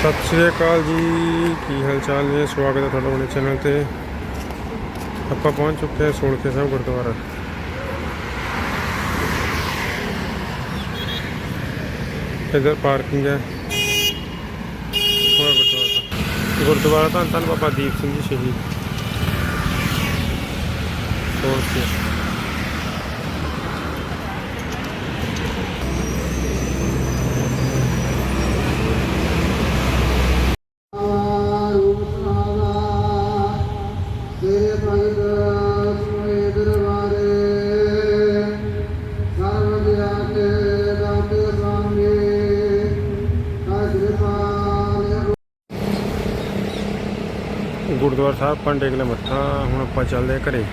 ਸਤਿ ਸ਼੍ਰੀ ਅਕਾਲ ਜੀ। ਕੀ ਹਾਲ ਚਾਲ ਨੇ? ਸਵਾਗਤ ਹੈ ਤੁਹਾਡਾ ਆਪਣੇ ਚੈਨਲ ਤੇ। ਆਪਾਂ ਪਹੁੰਚ ਚੁੱਕੇ ਹਾਂ ਸੋਲਕੇ ਸਾਹਿਬ ਗੁਰਦੁਆਰਾ। ਇਧਰ ਪਾਰਕਿੰਗ ਹੈ। ਗੁਰਦੁਆਰਾ ਗੁਰਦੁਆਰਾ ਤਾਂ ਧੰਨ ਬਾਬਾ ਦੀਪ ਸਿੰਘ ਜੀ ਸ਼ਹੀਦ। ਸੋਲਕੇ ਗੁਰਦੁਆਰਾ ਸਾਹਿਬ ਪੰਡੇ ਕਿਲੇ ਮੱਥਾ, ਹੁਣ ਆਪਾਂ ਚੱਲਦੇ ਹਾਂ ਘਰੇ।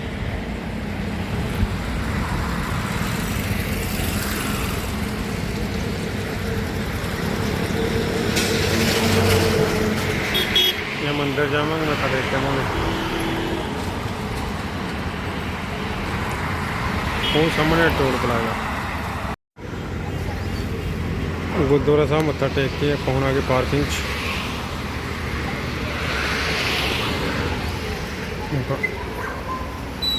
ਇਹ ਮੰਦਿਰ ਜਾਵਾਂਗੇ, ਮੱਥਾ ਟੇਕ ਕੇ ਆਵਾਂਗੇ। ਉਹ ਸਾਹਮਣੇ ਟੋਲ ਪਲਾਜ਼ਾ। ਗੁਰਦੁਆਰਾ ਸਾਹਿਬ ਮੱਥਾ ਟੇਕ ਕੇ ਆਪਾਂ ਹੁਣ ਆ ਗਏ ਪਾਰਕਿੰਗ 'ਚ।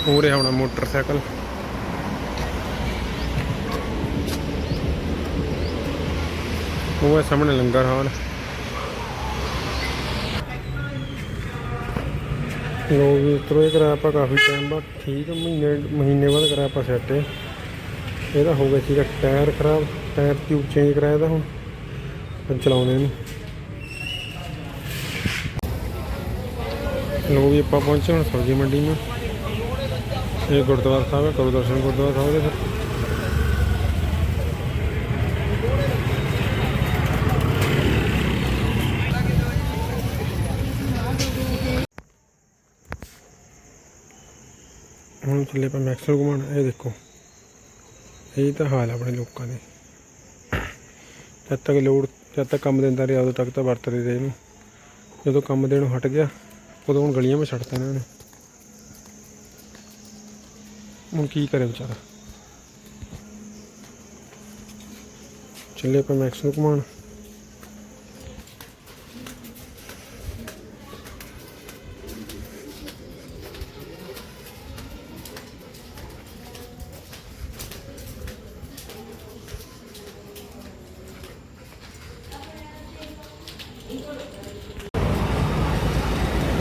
ਹੋ ਰਿਹਾ ਹੋਣਾ ਮੋਟਰਸਾਈਕਲ। ਉਹ ਹੈ ਸਾਹਮਣੇ ਲੰਗਰ ਹਾਲ। ਲੋ ਵੀ ਉਤਰੋ, ਇਹ ਕਰਾਇਆ ਆਪਾਂ ਕਾਫੀ ਟਾਈਮ ਬਾਅਦ। ਠੀਕ ਮਹੀਨੇ ਮਹੀਨੇ ਬਾਅਦ ਕਰਾਇਆ ਆਪਾਂ ਸੈੱਟ ਇਹਦਾ ਹੋ ਗਿਆ ਸੀਗਾ ਟਾਇਰ ਖਰਾਬ, ਟਾਇਰ ਟਿਊਬ ਚੇਂਜ ਕਰਾਇਆ ਇਹਦਾ ਹੁਣ। ਹੁਣ ਚਲਾਉਣੇ ਇਹਨੂੰ ਲੋ ਵੀ ਆਪਾਂ ਪਹੁੰਚੇ ਹੁਣ ਸਬਜ਼ੀ ਮੰਡੀ ਨੂੰ। ਇਹ ਗੁਰਦੁਆਰਾ ਸਾਹਿਬ ਹੈ ਕਰੋ ਦਰਸ਼ਨ ਗੁਰਦੁਆਰਾ ਸਾਹਿਬ ਦੇ ਫਿਰ ਹੁਣ ਚੱਲੇ ਪਾ ਮੈਕਸਲ ਘੁਮਾਉਣ ਇਹ ਦੇਖੋ। ਇਹ ਤਾਂ ਹਾਲ ਆ ਆਪਣੇ ਲੋਕਾਂ ਦੇ। ਜਦ ਤੱਕ ਲੋੜ, ਜਦ ਤੱਕ ਕੰਮ ਦਿੰਦਾ ਰਿਹਾ, ਉਦੋਂ ਤੱਕ ਤਾਂ ਵਰਤਦੇ ਰਹੇ ਇਹਨੂੰ। ਜਦੋਂ ਕੰਮ ਦੇਣੋਂ ਹਟ ਗਿਆ ਉਦੋਂ ਹੁਣ ਗਲੀਆਂ ਵਿੱਚ ਛੱਡਤਾ ਇਹਨਾਂ ਨੇ। ਹੁਣ ਕੀ ਕਰੇ ਵਿਚਾਰਾ। ਚੱਲੇ ਆਪਾਂ ਮੈਕਸ ਨੂੰ ਘੁਮਾਉਣ।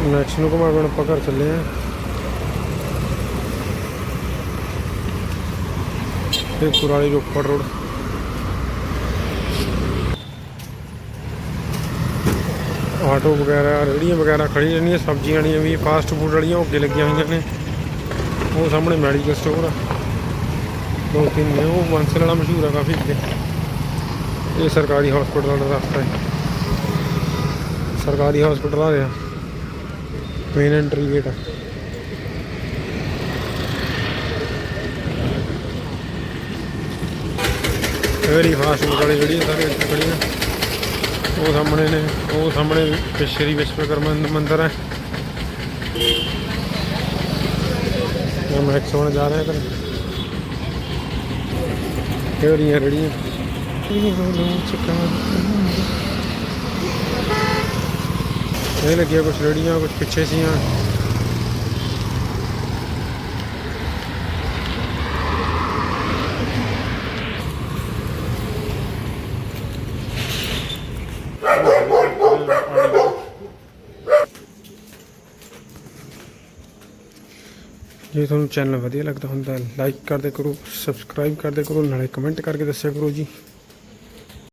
ਮੈਕਸ ਨੂੰ ਘੁਮਾ ਕੇ ਆਪਾਂ ਘਰ ਚੱਲੇ ਆਂ ਇਹ ਕੁਰਾਲੀ ਰੋਪੜ ਰੋਡ। ਆਟੋ ਵਗੈਰਾ, ਰੇਹੜੀਆਂ ਵਗੈਰਾ ਖੜੀ ਰਹਿੰਦੀਆਂ, ਸਬਜ਼ੀਆਂ ਵਾਲੀਆਂ ਵੀ ਫਾਸਟ ਫੂਡ ਵਾਲੀਆਂ ਉਹ ਅੱਗੇ ਲੱਗੀਆਂ ਹੋਈਆਂ ਨੇ। ਉਹ ਸਾਹਮਣੇ ਮੈਡੀਕਲ ਸਟੋਰ ਆ। ਦੋ ਤਿੰਨ ਨੇ, ਉਹ ਬਾਂਸਲ ਵਾਲਾ ਮਸ਼ਹੂਰ ਆ ਕਾਫੀ ਅੱਗੇ। ਇਹ ਸਰਕਾਰੀ ਹਸਪੀਟਲ ਦਾ ਰਸਤਾ ਹੈ। ਸਰਕਾਰੀ ਹਸਪੀਟਲ ਆ ਰਿਹਾ ਮੇਨ ਐਂਟਰੀ ਗੇਟ ਆ। ਵੈਰੀ ਫਾਸਟ ਵਾਲੀ ਜਿਹੜੀਆਂ ਸਾਰੀਆਂ ਇੱਥੇ ਖੜੀਆਂ ਉਹ ਸਾਹਮਣੇ ਨੇ, ਉਹ ਸਾਹਮਣੇ ਸ਼੍ਰੀ ਵਿਸ਼ਵਕਰਮਾ ਮੰਦਿਰ ਹੈ ਮੈਂ ਮੈਕਸ ਹੋਣ ਜਾ ਰਿਹਾ ਕਰ ਕਿਹੜੀਆਂ ਰੜੀਆਂ? ਇਹ ਇਹ ਲੱਗਿਆ ਕੁਛ ਰੜੀਆਂ, ਕੁਛ ਪਿੱਛੇ ਸੀਆਂ। ਜੇ ਤੁਹਾਨੂੰ ਚੈਨਲ ਵਧੀਆ ਲੱਗਦਾ ਹੁੰਦਾ ਲਾਈਕ ਕਰਦੇ ਕਰੋ ਸਬਸਕ੍ਰਾਈਬ ਕਰਦੇ ਕਰੋ, ਨਾਲੇ ਕਮੈਂਟ ਕਰਕੇ ਦੱਸਿਆ ਕਰੋ ਜੀ।